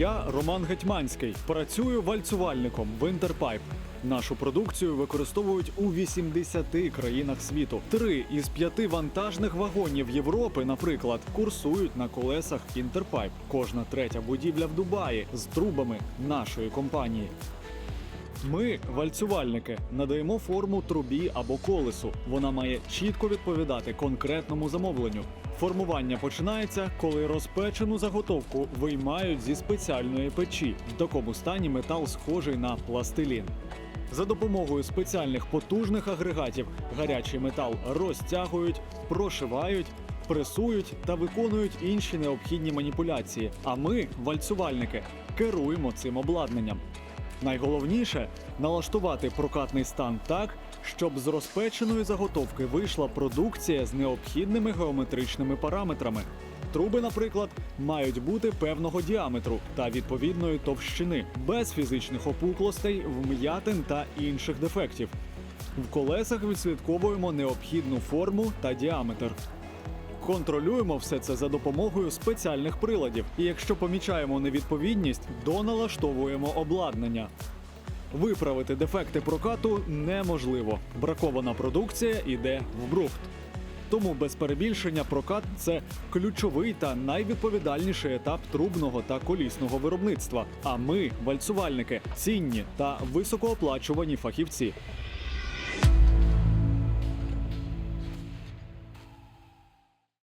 Я Роман Гетьманський. Працюю вальцювальником в Інтерпайп. Нашу продукцію використовують у 80 країнах світу. Три із п'яти вантажних вагонів Європи, наприклад, курсують на колесах Інтерпайп. Кожна третя будівля в Дубаї з трубами нашої компанії. Ми, вальцювальники, надаємо форму трубі або колесу. Вона має чітко відповідати конкретному замовленню. Формування починається, коли розпечену заготовку виймають зі спеціальної печі. В такому стані метал схожий на пластилін. За допомогою спеціальних потужних агрегатів гарячий метал розтягують, прошивають, пресують та виконують інші необхідні маніпуляції. А ми, вальцювальники, керуємо цим обладнанням. Найголовніше налаштувати прокатний стан так, щоб з розпеченої заготовки вийшла продукція з необхідними геометричними параметрами. Труби, наприклад, мають бути певного діаметру та відповідної товщини, без фізичних опуклостей, вм'ятин та інших дефектів. В колесах відслідковуємо необхідну форму та діаметр. Контролюємо все це за допомогою спеціальних приладів. І якщо помічаємо невідповідність, доналаштовуємо обладнання. Виправити дефекти прокату неможливо. Бракована продукція йде в брухт. Тому без перебільшення прокат це ключовий та найвідповідальніший етап трубного та колісного виробництва. А ми, вальцювальники, цінні та високооплачувані фахівці.